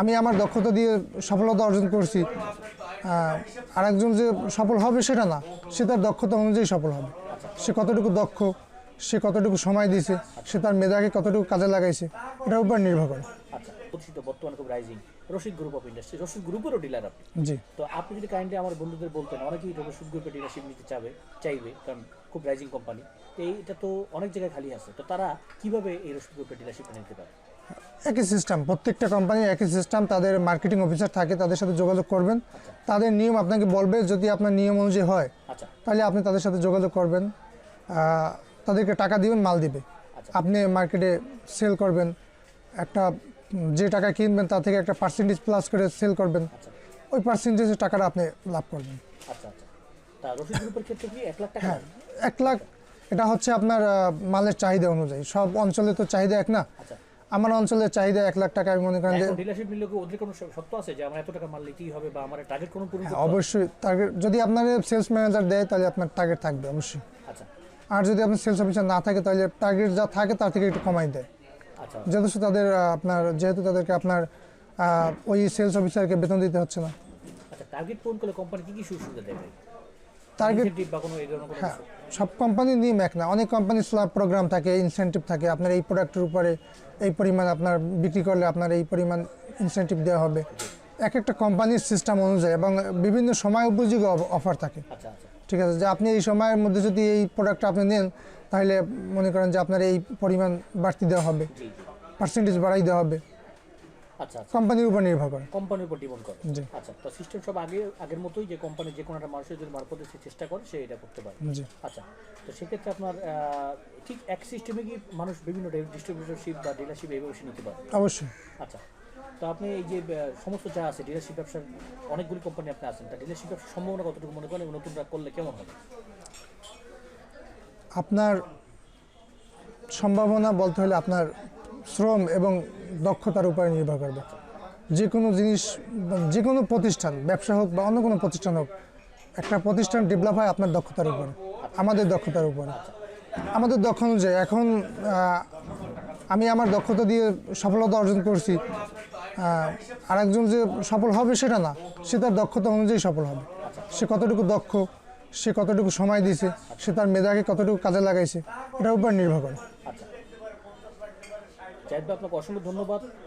আমি আমার দক্ষতা দিয়ে সফলতা অর্জন করছি। আরেকজন যে সফল হবে সেটা না সে তার দক্ষতা অনুযায়ী সফল হবে। সে কতটুকু দক্ষ সে কতটুকু সময় দিয়েছে সে তার মেধাকে কতটুকু কাজে লাগাইছে এটার উপর নির্ভর করে। আচ্ছা প্রতিষ্ঠিত বর্তমানে খুব rising Rashid group of industry Rashid গ্রুপেরও dealer আপনি। জি। তো আপনি যদি কাইন্ডলি আমার বন্ধুদের বলতেন অনেকেই রশিদ গ্রুপের ডিলারশিপ নিতে চাবে চাইবে কারণ খুব রাইজিং কোম্পানি এইটা তো অনেক জায়গায় খালি আছে। তো তারা কীভাবে এই রশিদ গ্রুপের ডিলারশিপটা নিতে পারে? একই সিস্টেম প্রত্যেকটা কোম্পানির একই সিস্টেম তাদের মার্কেটিং অফিসার থাকে তাদের সাথে যোগাযোগ করবেন। তাদের নিয়ম আপনাকে বলবে যদি আপনার নিয়ম অনুযায়ী হয় আচ্ছা। তাহলে আপনি তাদের সাথে যোগাযোগ করবেন। তাদেরকে টাকা দিবেন মাল দিবে। আচ্ছা। আপনি মার্কেটে সেল করবেন। একটা যে টাকা কিনবেন তা থেকে একটা পার্সেন্টেজ প্লাস করে সেল করবেন। আচ্ছা। ওই পার্সেন্টেজের টাকাটা আপনি লাভ করবেন। এক লাখ হ্যাঁ এক লাখ এটা হচ্ছে আপনার মালের চাহিদা অনুযায়ী। সব অঞ্চলে তো চাহিদা এক না। আচ্ছা। আমার অঞ্চলের চাহিদা এক লাখ টাকা আমি মনে করেন যে ডিলারশিপ নিলে কি ওদের কোনো সত্য আছে যে আমার এত টাকা মাল নিতেই হবে বা আমার টার্গেট কোনো পূরণ করতে হ্যাঁ? অবশ্যই টার্গেট যদি আপনার সেলস ম্যানেজার দেয় তাহলে আপনার টার্গেট থাকবে অবশ্যই। আচ্ছা। আর যদি আপনার সেলস অফিসার না থাকে তাহলে টার্গেট যা থাকে তার থেকে একটু কমাই দেয়। আচ্ছা। যেহেতু তাদের আপনার যেহেতু তাদেরকে আপনার ওই সেলস অফিসারকে বেতন দিতে হচ্ছে না। আচ্ছা টার্গেট পূরণ করলে কোম্পানি কি কি সুযোগ সুবিধা দেবে? টার্গেট হ্যাঁ সব কোম্পানির নিয়ম এক না। অনেক কোম্পানির স্ল্যাব প্রোগ্রাম থাকে ইনসেন্টিভ থাকে। আপনার এই প্রোডাক্টের উপরে এই পরিমাণ আপনার বিক্রি করলে আপনার এই পরিমাণ ইনসেন্টিভ দেওয়া হবে। এক একটা কোম্পানির সিস্টেম অনুযায়ী এবং বিভিন্ন সময় উপযোগী অফার থাকে। আচ্ছা আচ্ছা। ঠিক আছে যে আপনি এই সময়ের মধ্যে যদি এই প্রোডাক্টটা আপনি নেন তাহলে মনে করেন যে আপনার এই পরিমাণ বাড়তি দেওয়া হবে। পার্সেন্টেজ বাড়াই দেওয়া হবে। আচ্ছা আচ্ছা। কোম্পানির উপর নির্ভর করে। কোম্পানির উপর ডিপেন্ড করে। আচ্ছা তো সিস্টেম সব আগে আগের মতোই যে কোম্পানি যে কোনো একটা মানুষের যদি মারফতে সে চেষ্টা করে সে এটা করতে পারে। আচ্ছা তো সেক্ষেত্রে আপনার ঠিক এক সিস্টেমে কি মানুষ বিভিন্ন ডিস্ট্রিবিউটরশিপ বা ডিলারশিপ এইভাবে সে নিতে পারে? অবশ্যই। আচ্ছা তো আপনি এই যে সমস্ত যা আছে ডিলারশিপ ব্যবসার অনেকগুলি কোম্পানি আপনি আছেন তা ডিলারশিপ ব্যবসার সম্ভাবনা কতটুকু মনে করেন এবং নতুনরা করলে কেমন হবে? আপনার সম্ভাবনা বলতে হলে আপনার শ্রম এবং দক্ষতার উপরে নির্ভর করবে। যে কোনো জিনিস যে কোনো প্রতিষ্ঠান, ব্যবসা হোক বা অন্য কোনো প্রতিষ্ঠান হোক, একটা প্রতিষ্ঠান ডেভেলপ হয় আপনার দক্ষতার উপরে, আমাদের দক্ষতার উপরে। আমাদের দক্ষ অনুযায়ী এখন আমি আমার দক্ষতা দিয়ে সফলতা অর্জন করছি আরেকজন যে সফল হবে সেটা না, সে তার দক্ষতা অনুযায়ী সফল হবে। সে কতটুকু দক্ষ, সে কতটুকু সময় দিয়েছে সে তার মেধাকে কতটুকু কাজে লাগাইছে, এটার উপর নির্ভর করে। জাহিদ ভাই আপনাকে অসংখ্য ধন্যবাদ।